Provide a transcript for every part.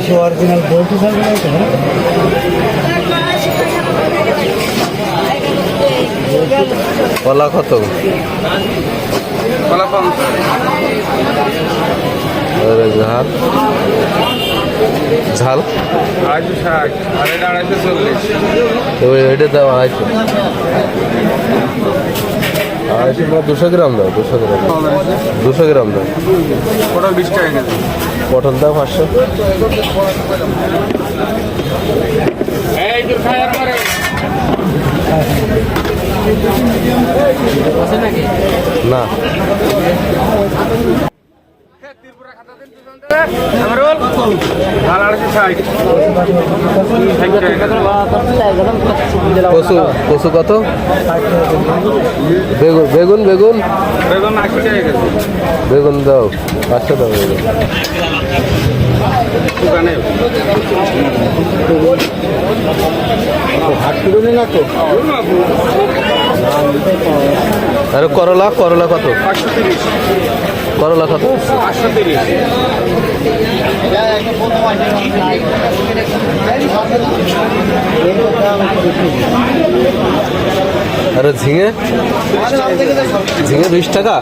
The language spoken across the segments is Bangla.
দেশে অরিজিনাল বলতে থাকবে না তো, হ্যাঁ? কলা কত? কলা ঝাল। ঝাল? আড়াইশো ষাট। আর এটা আড়াইশো চল্লিশ। এটা দাও আড়াইশো। আড়াইশো দুশো গ্রাম দাও দুশো গ্রাম। দুশো গ্রাম দাও। ওটা বিশ টাকা পটল দাও পাঁচশো। না। কচু কত? বেগুন বেগুন বেগুন। বেগুন আশি টাকা কেজি। বেগুন দাও পাঁচশো দাও বেগুন। দোকানে। না তো? আর করলা করলা কত? পাঁচশো তিরিশ। করলা কত? পাঁচশো তিরিশ। আর ঝিঙে? ঝিঙে বিশ টাকা?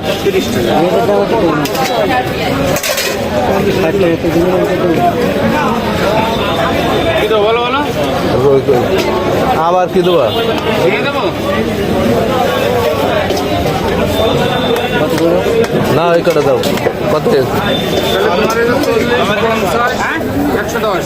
আবার কি দেবো? না, ওই কটা দাও কত পঞ্চাশ একশো দশ।